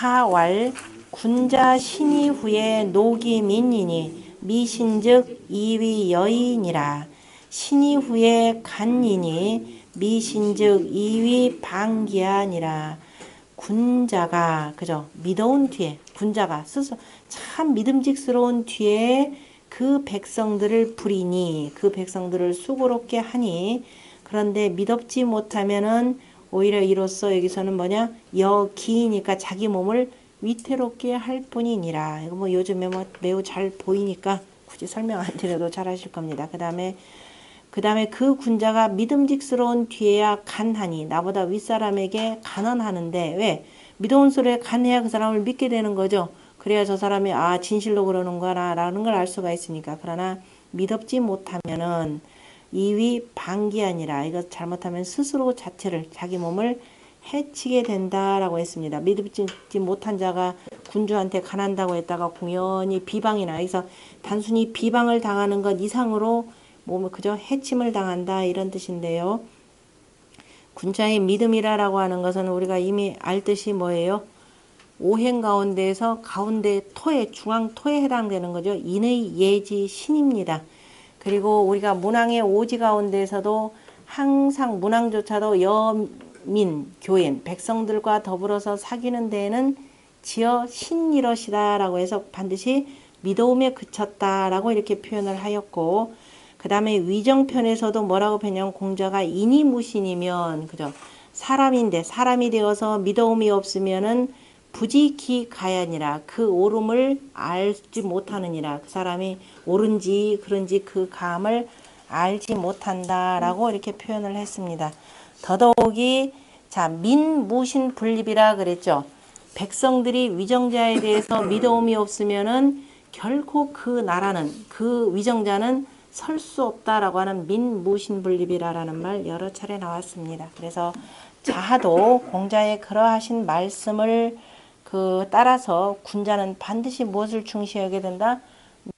하왈 군자 신이 후에 녹이 민이니 미신즉 이위 여인이라. 신이 후에 간이니 미신즉 이위 방기하니라. 군자가 그죠? 믿어온 뒤에 군자가 스스로 참 믿음직스러운 뒤에 그 백성들을 부리니 그 백성들을 수고롭게 하니. 그런데 믿업지 못하면은 오히려 이로써 여기서는 뭐냐? 여기니까 자기 몸을 위태롭게 할 뿐이니라. 이거 뭐 요즘에 뭐 매우 잘 보이니까 굳이 설명 안 드려도 잘 하실 겁니다. 그 다음에 그 다음에 그 군자가 믿음직스러운 뒤에야 간하니 나보다 윗사람에게 간언하는데 왜? 믿어온 소리에 간해야 그 사람을 믿게 되는 거죠. 그래야 저 사람이 아 진실로 그러는구나 라는 걸 알 수가 있으니까. 그러나 믿업지 못하면은 이위 방기아니라 이거 잘못하면 스스로 자체를 자기 몸을 해치게 된다라고 했습니다. 믿음지 못한 자가 군주한테 간한다고 했다가 공연히 비방이나 여기서 단순히 비방을 당하는 것 이상으로 몸을 그저 해침을 당한다 이런 뜻인데요. 군자의 믿음이라라고 하는 것은 우리가 이미 알듯이 뭐예요? 오행 가운데에서 가운데 토에 중앙 토에 해당되는 거죠. 인의 예지 신입니다. 그리고 우리가 문왕의 오지 가운데에서도 항상 문왕조차도 여민 교인 백성들과 더불어서 사귀는 데에는 지어 신이러시다 라고 해서 반드시 믿어움에 그쳤다 라고 이렇게 표현을 하였고 그 다음에 위정편에서도 뭐라고 표현하면 공자가 인이 무신이면 그죠? 사람인데 사람이 되어서 믿어움이 없으면은 부지기 가야니라 그 오름을 알지 못하느니라 그 사람이 옳은지 그런지 그 감을 알지 못한다라고 이렇게 표현을 했습니다. 더더욱이 자 민무신 분립이라 그랬죠. 백성들이 위정자에 대해서 믿어움이 없으면은 결코 그 나라는 그 위정자는 설 수 없다라고 하는 민무신 분립이라는 말 여러 차례 나왔습니다. 그래서 자하도 공자의 그러하신 말씀을 그 따라서 군자는 반드시 무엇을 중시하게 된다?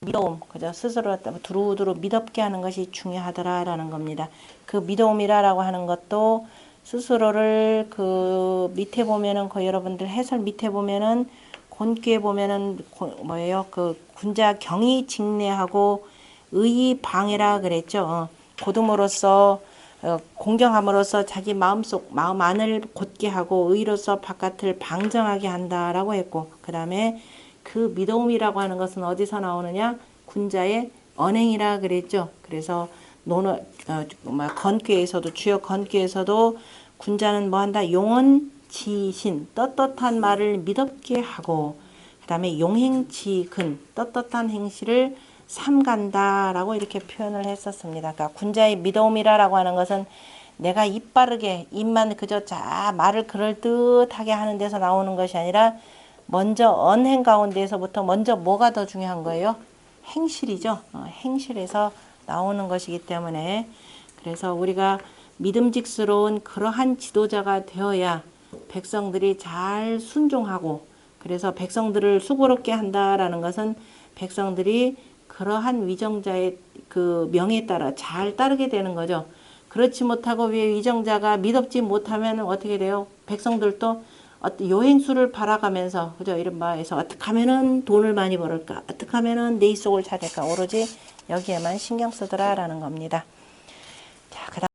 믿어움, 그죠? 스스로 두루두루 믿었게 하는 것이 중요하더라라는 겁니다. 그 믿어움이라라고 하는 것도 스스로를 그 밑에 보면은 그 여러분들 해설 밑에 보면은 곤귀에 보면은 뭐예요? 그 군자 경이 직내하고 의의 방해라 그랬죠. 고등으로서 어, 공경함으로써 자기 마음속 마음 안을 곧게 하고 의로서 바깥을 방정하게 한다라고 했고 그 다음에 그 믿음이라고 하는 것은 어디서 나오느냐 군자의 언행이라 그랬죠. 그래서 논어 어, 뭐 건귀에서도 주요 건귀에서도 군자는 뭐 한다 용언 지신 떳떳한 말을 믿었게 하고 그 다음에 용행지근 떳떳한 행실을 삼간다라고 이렇게 표현을 했었습니다. 그러니까 군자의 믿음이라라고 하는 것은 내가 입 바르게 입만 그저 자 말을 그럴 듯하게 하는 데서 나오는 것이 아니라 먼저 언행 가운데에서부터 먼저 뭐가 더 중요한 거예요? 행실이죠. 어, 행실에서 나오는 것이기 때문에 그래서 우리가 믿음직스러운 그러한 지도자가 되어야 백성들이 잘 순종하고 그래서 백성들을 수고롭게 한다라는 것은 백성들이 그러한 위정자의 그 명에 따라 잘 따르게 되는 거죠. 그렇지 못하고 왜 위정자가 믿업지 못하면 어떻게 돼요? 백성들도 요행수를 바라가면서 그죠 이런 바에서 어떻게 하면은 돈을 많이 벌을까 어떻게 하면은 내 속을 찾을까 오로지 여기에만 신경 쓰더라라는 겁니다. 자, 그다음.